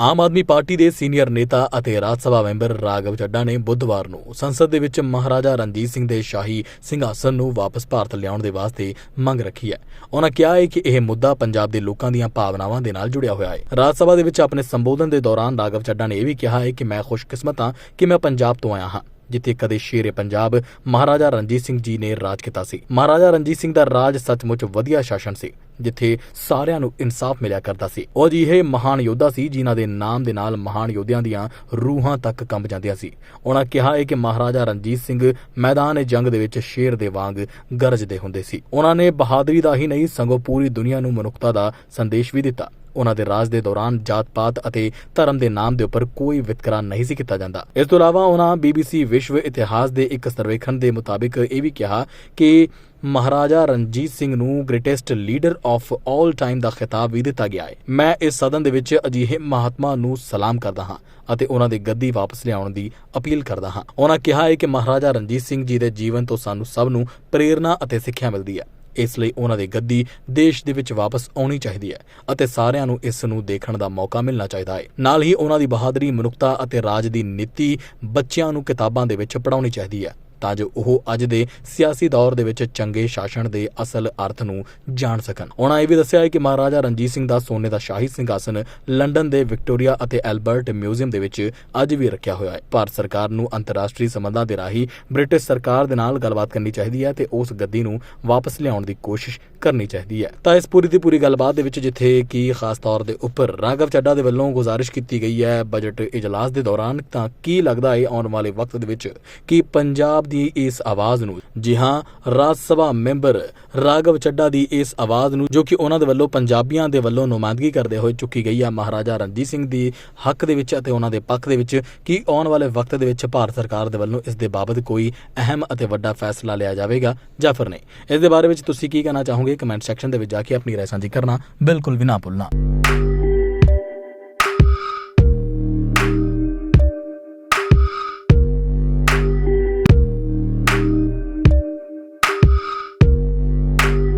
Aam Aadmi party ਦੇ senior ਨੇਤਾ ਅਤੇ ਰਾਜ ਸਭਾ ਮੈਂਬਰ ਰਾਘਵ ਚੱਡਾ ਨੇ ਬੁੱਧਵਾਰ ਨੂੰ ਸੰਸਦ ਦੇ ਵਿੱਚ ਮਹਾਰਾਜਾ ਰਣਜੀਤ ਸਿੰਘ ਦੇ ਸ਼ਾਹੀ ਸਿੰਘਾਸਨ ਨੂੰ ਵਾਪਸ ਭਾਰਤ ਲਿਆਉਣ ਦੇ ਵਾਸਤੇ ਮੰਗ ਰੱਖੀ ਹੈ। ਉਹਨਾਂ ਕਿਹਾ ਹੈ ਕਿ ਇਹ ਮੁੱਦਾ ਪੰਜਾਬ ਦੇ ਲੋਕਾਂ ਦੀਆਂ ਭਾਵਨਾਵਾਂ ਦੇ ਨਾਲ ਜੁੜਿਆ ਹੋਇਆ ਹੈ। ਰਾਜ ਸਭਾ ਦੇ ਵਿੱਚ ਆਪਣੇ ਸੰਬੋਧਨ ਦੇ ਦੌਰਾਨ ਰਾਘਵ ਚੱਡਾ ਨੇ ਇਹ ਵੀ ਕਿਹਾ ਹੈ ਕਿ ਮੈਂ ਖੁਸ਼ਕਿਸਮਤ ਹਾਂ ਕਿ ਮੈਂ ਪੰਜਾਬ ਤੋਂ ਆਇਆ ਹਾਂ, ਜਿੱਥੇ ਕਦੇ ਸ਼ੇਰੇ ਪੰਜਾਬ ਮਹਾਰਾਜਾ ਰਣਜੀਤ ਸਿੰਘ ਜੀ ਨੇ ਰਾਜ ਕੀਤਾ ਸੀ। ਮਹਾਰਾਜਾ ਰਣਜੀਤ ਸਿੰਘ ਦਾ ਰਾਜ ਸੱਚਮੁੱਚ ਵਧੀਆ ਸ਼ਾਸਨ ਸੀ। ਜਿੱਥੇ ਸਾਰਿਆਂ ਨੂੰ ਇਨਸਾਫ ਮਿਲਿਆ ਕਰਦਾ ਸੀ। ਉਹ ਅਜਿਹੇ ਮਹਾਨ ਯੋਧਾ ਸੀ ਜਿਨ੍ਹਾਂ ਦੇ ਨਾਮ ਦੇ ਨਾਲ ਮਹਾਨ ਯੋਧਿਆਂ ਦੀਆਂ ਰੂਹਾਂ ਤੱਕ ਕੰਬ ਜਾਂਦੀਆਂ ਸੀ। ਉਹਨਾਂ ਕਿਹਾ ਹੈ ਕਿ ਮਹਾਰਾਜਾ ਰਣਜੀਤ ਸਿੰਘ ਮੈਦਾਨ ਜੰਗ ਦੇ ਵਿੱਚ ਸ਼ੇਰ ਦੇ ਵਾਂਗ ਗਰਜਦੇ ਹੁੰਦੇ ਸੀ। ਉਹਨਾਂ ਨੇ ਬਹਾਦਰੀ ਦਾ ਹੀ ਨਹੀਂ, ਸਗੋਂ ਪੂਰੀ ਦੁਨੀਆ ਨੂੰ ਮਨੁੱਖਤਾ ਦਾ ਸੰਦੇਸ਼ ਵੀ ਦਿੱਤਾ। ਉਹਨਾਂ ਦੇ ਰਾਜ ਦੇ ਦੌਰਾਨ ਜਾਤ-ਪਾਤ ਅਤੇ ਧਰਮ ਦੇ ਨਾਮ ਦੇ ਉੱਪਰ ਕੋਈ ਵਿਤਕਰਾ ਨਹੀਂ ਸੀ ਕੀਤਾ ਜਾਂਦਾ। ਇਸ ਤੋਂ ਇਲਾਵਾ ਉਹਨਾਂ BBC ਵਿਸ਼ਵ ਇਤਿਹਾਸ ਦੇ ਇੱਕ ਸਰਵੇਖਣ ਦੇ ਮੁਤਾਬਿਕ ਇਹ ਵੀ ਕਿਹਾ ਕਿ ਮਹਾਰਾਜਾ ਰਣਜੀਤ ਸਿੰਘ ਨੂੰ greatest leader of all time ਦਾ ਖਿਤਾਬ ਵੀ ਦਿੱਤਾ ਗਿਆ ਹੈ। ਮੈਂ ਇਸ ਸਦਨ ਦੇ ਵਿੱਚ ਅਜਿਹੇ ਮਹਾਤਮਾ ਨੂੰ ਸਲਾਮ ਕਰਦਾ ਹਾਂ ਅਤੇ ਉਹਨਾਂ ਦੀ ਗੱਦੀ ਵਾਪਸ ਲਿਆਉਣ ਦੀ ਅਪੀਲ ਕਰਦਾ ਹਾਂ। ਉਹਨਾਂ ਕਿਹਾ ਹੈ ਕਿ ਮਹਾਰਾਜਾ ਰਣਜੀਤ ਸਿੰਘ ਜੀ ਦੇ ਜੀਵਨ ਤੋਂ ਸਾਨੂੰ ਸਭ ਨੂੰ ਪ੍ਰੇਰਣਾ ਅਤੇ ਸਿੱਖਿਆ ਮਿਲਦੀ ਹੈ। ਇਸ ਲਈ ਉਹਨਾਂ ਦੀ ਗੱਦੀ ਦੇਸ਼ ਦੇ ਵਿੱਚ ਵਾਪਸ ਆਉਣੀ ਚਾਹੀਦੀ ਹੈ ਅਤੇ ਸਾਰਿਆਂ ਨੂੰ ਇਸ ਨੂੰ ਦੇਖਣ ਦਾ ਮੌਕਾ ਮਿਲਣਾ ਚਾਹੀਦਾ ਹੈ। ਨਾਲ ਹੀ ਉਹਨਾਂ ਦੀ ਬਹਾਦਰੀ, ਮਨੁੱਖਤਾ ਅਤੇ ਰਾਜ ਦੀ ਨੀਤੀ ਬੱਚਿਆਂ ਨੂੰ ਕਿਤਾਬਾਂ ਦੇ ਵਿੱਚ ਪੜ੍ਹਾਉਣੀ ਚਾਹੀਦੀ ਹੈ। ਤਾਂ ਜੋ ਉਹ ਅੱਜ ਦੇ ਸਿਆਸੀ ਦੌਰ ਦੇ ਵਿੱਚ ਚੰਗੇ ਸ਼ਾਸਨ ਦੇ ਅਸਲ ਅਰਥ ਨੂੰ ਜਾਣ ਸਕਣ। ਉਹਨਾਂ ਇਹ ਵੀ ਦੱਸਿਆ ਹੈ ਕਿ ਮਹਾਰਾਜਾ ਰਣਜੀਤ ਸਿੰਘ ਦਾ ਸੋਨੇ ਦਾ ਸ਼ਾਹੀ ਸਿੰਘਾਸਨ ਲੰਡਨ ਦੇ ਵਿਕਟੋਰੀਆ ਅਤੇ ਐਲਬਰਟ ਮਿਊਜ਼ੀਅਮ ਦੇ ਵਿੱਚ ਅੱਜ ਵੀ ਰੱਖਿਆ ਹੋਇਆ ਹੈ। ਭਾਰਤ ਸਰਕਾਰ ਨੂੰ ਅੰਤਰਰਾਸ਼ਟਰੀ ਸੰਬੰਧਾਂ ਦੇ ਰਾਹੀਂ ਬ੍ਰਿਟਿਸ਼ ਸਰਕਾਰ ਦੇ ਨਾਲ ਗੱਲਬਾਤ ਕਰਨੀ ਚਾਹੀਦੀ ਹੈ ਤੇ ਉਸ ਗੱਦੀ ਨੂੰ ਵਾਪਸ ਲਿਆਉਣ ਦੀ ਕੋਸ਼ਿਸ਼ ਕਰਨੀ ਚਾਹੀਦੀ ਹੈ। ਤਾਂ ਇਸ ਪੂਰੀ ਦੀ ਪੂਰੀ ਗੱਲਬਾਤ ਦੇ ਵਿੱਚ ਜਿੱਥੇ ਕਿ ਖਾਸ ਤੌਰ ਦੇ ਉੱਪਰ ਰਾਘਵ ਚੱਡਾ ਦੇ ਵੱਲੋਂ ਗੁਜ਼ਾਰਿਸ਼ ਕੀਤੀ ਗਈ ਹੈ ਬਜਟ ਇਜਲਾਸ ਦੇ ਦੌਰਾਨ, ਤਾਂ ਕੀ ਲੱਗਦਾ ਹੈ ਆਉਣ ਵਾਲੇ ਵਕਤ ਦੇ ਵਿੱਚ ਕਿ ਪੰਜਾਬ ਦੀ ਇਸ ਆਵਾਜ਼ ਨੂੰ। ਜੀ ਹਾਂ, ਰਾਜ ਸਭਾ ਮੈਂਬਰ ਰਾਘਵ ਚੱਡਾ ਦੀ ਇਸ ਆਵਾਜ਼ ਨੂੰ, ਜੋ ਕਿ ਉਹਨਾਂ ਦੇ ਵੱਲੋਂ ਪੰਜਾਬੀਆਂ ਦੇ ਵੱਲੋਂ ਨੁਮਾਇੰਦਗੀ ਕਰਦੇ ਹੋਏ ਚੁੱਕੀ ਗਈ ਹੈ ਮਹਾਰਾਜਾ ਰਣਜੀਤ ਸਿੰਘ ਦੀ ਹੱਕ ਦੇ ਵਿੱਚ ਅਤੇ ਉਹਨਾਂ ਦੇ ਪੱਖ ਦੇ ਵਿੱਚ, ਕਿ ਆਉਣ ਵਾਲੇ ਵਕਤ ਦੇ ਵਿੱਚ ਭਾਰਤ ਸਰਕਾਰ ਦੇ ਵੱਲੋਂ ਇਸ ਦੇ ਬਾਬਤ ਕੋਈ ਅਹਿਮ ਅਤੇ ਵੱਡਾ ਫੈਸਲਾ ਲਿਆ ਜਾਵੇਗਾ ਜਾਂ ਫਿਰ ਨਹੀਂ? ਇਸ ਦੇ ਬਾਰੇ ਵਿੱਚ ਤੁਸੀਂ ਕੀ ਕਹਿਣਾ ਚਾਹੋਗੇ? ਕਮੈਂਟ ਸੈਕਸ਼ਨ ਦੇ ਵਿੱਚ ਜਾ ਕੇ ਆਪਣੀ ਰਾਏ ਸਾਂਝੀ ਕਰਨਾ ਬਿਲਕੁਲ ਵੀ ਨਾ ਭੁੱਲਣਾ।